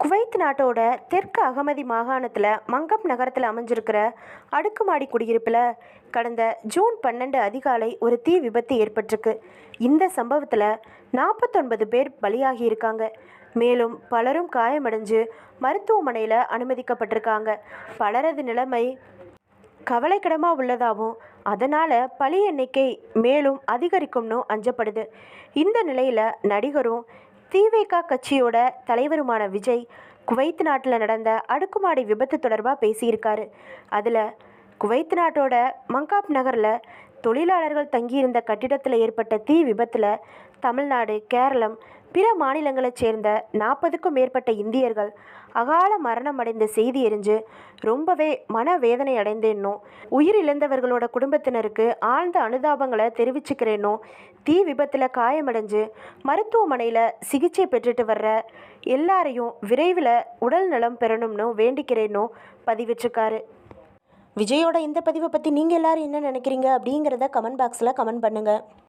Kuwait நாட்டோட தெற்கு அகமதி மாகாணத்தில் மங்கம் நகரத்தில் அமைஞ்சிருக்கிற அடுக்குமாடி குடியிருப்பில் கடந்த ஜூன் பன்னெண்டு அதிகாலை ஒரு தீ விபத்து ஏற்பட்டிருக்கு. இந்த சம்பவத்தில் நாற்பத்தொன்பது பேர் பலியாகி இருக்காங்க மேலும் பலரும் காயமடைஞ்சு மருத்துவமனையில் அனுமதிக்கப்பட்டிருக்காங்க. பலரது நிலைமை கவலைக்கிடமாக உள்ளதாகவும் அதனால் பலி எண்ணிக்கை மேலும் அதிகரிக்கும்னு அஞ்சப்படுது. இந்த நிலையில் நடிகரும் தீவேகா கட்சியோட தலைவருமான விஜய் குவைத் நாட்டில் நடந்த அடுக்குமாடி விபத்து தொடர்பாக பேசியிருக்காரு. அதில் குவைத் நாட்டோட மங்காப் நகரில் தொழிலாளர்கள் தங்கியிருந்த கட்டிடத்தில் ஏற்பட்ட தீ விபத்தில் தமிழ்நாடு கேரளம் பிற மாநிலங்களைச் சேர்ந்த நாற்பதுக்கும் மேற்பட்ட இந்தியர்கள் அகால மரணம் அடைந்த செய்தி எரிஞ்சு ரொம்பவே மனவேதனை அடைந்தேன்னும் உயிரிழந்தவர்களோட குடும்பத்தினருக்கு ஆழ்ந்த அனுதாபங்களை தெரிவிச்சுக்கிறேன்னும் தீ விபத்தில் காயமடைஞ்சு மருத்துவமனையில் சிகிச்சை பெற்றுட்டு வர்ற எல்லாரையும் விரைவில் உடல் நலம் பெறணும்னு வேண்டிக்கிறேன்னும் பதிவிட்டிருக்காரு. விஜயோட இந்த பதிவை பற்றி நீங்கள் எல்லோரும் என்ன நினைக்கிறீங்க அப்படிங்கிறத கமெண்ட் பாக்ஸில் கமெண்ட் பண்ணுங்கள்